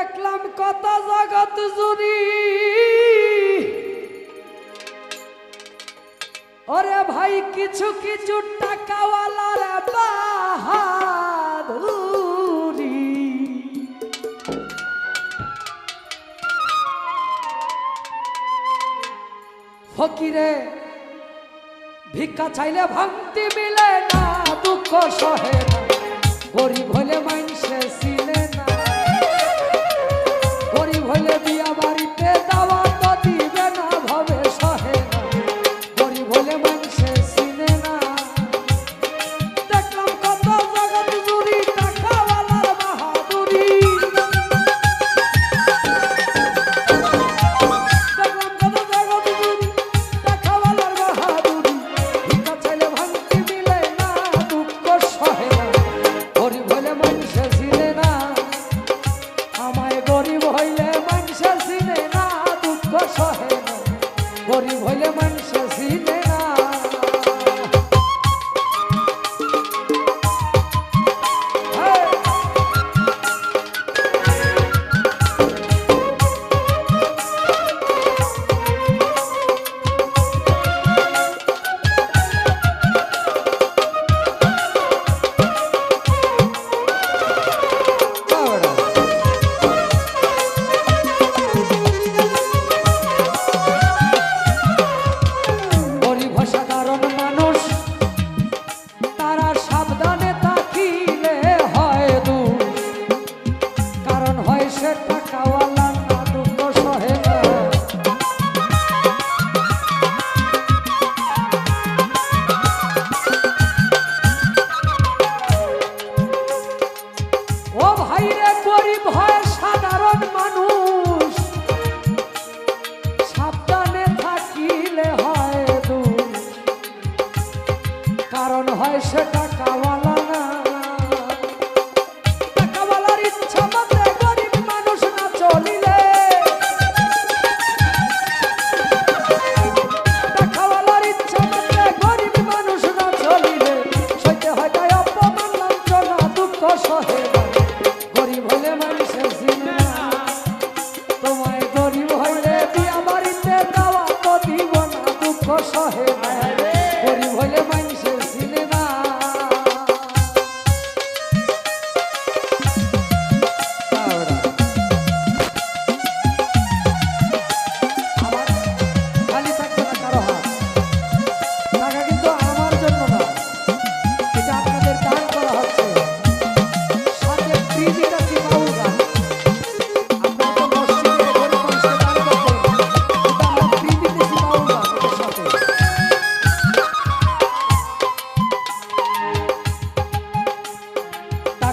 দেখলাম কত জগৎ জুড়ি। ওরে ভাই, কিছু কিছু টাকাওয়ালার বাহাদুরি। ফকিরে, ভিক্ষা চাইলে ভাঙতি মিলে না, দুঃখ সহে গরিব হলে মানুষে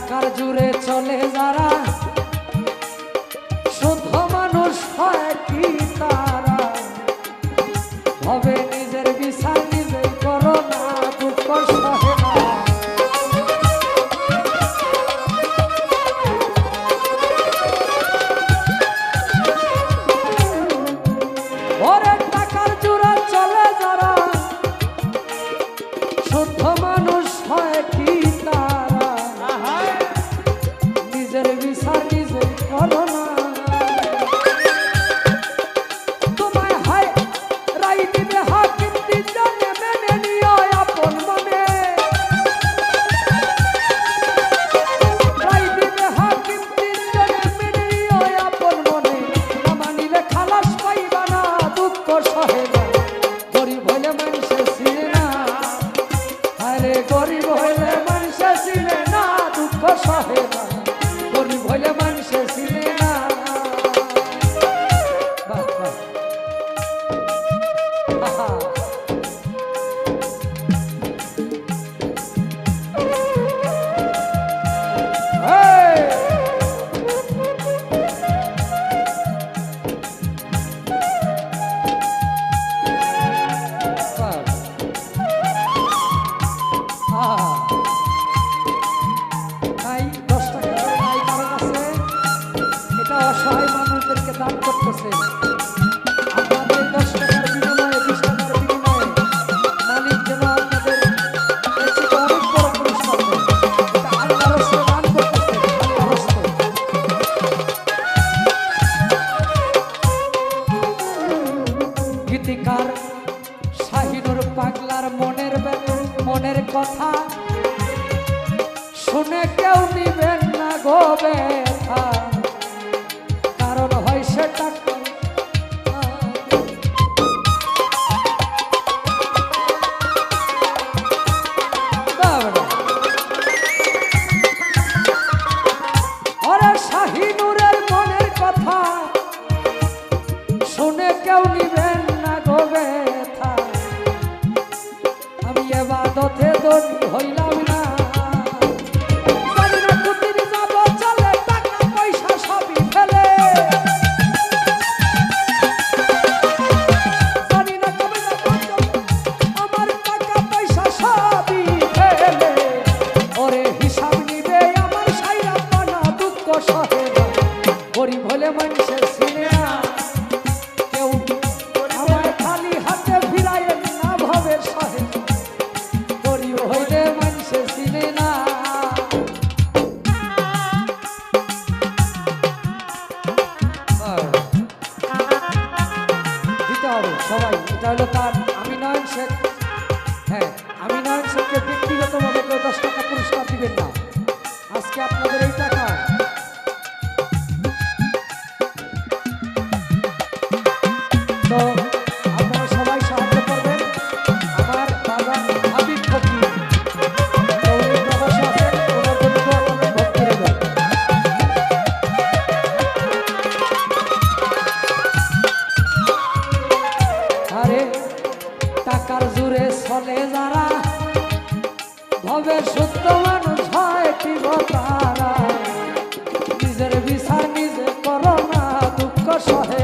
কার জুড়ে চলে যারা মনের কথা। শুনে কেউ নিবেন না গোবে থা বলে যারা, ভবে সত্য মানুষ হয় কি তারা নিজের বিচার নিজে করো না, দুঃখ সহে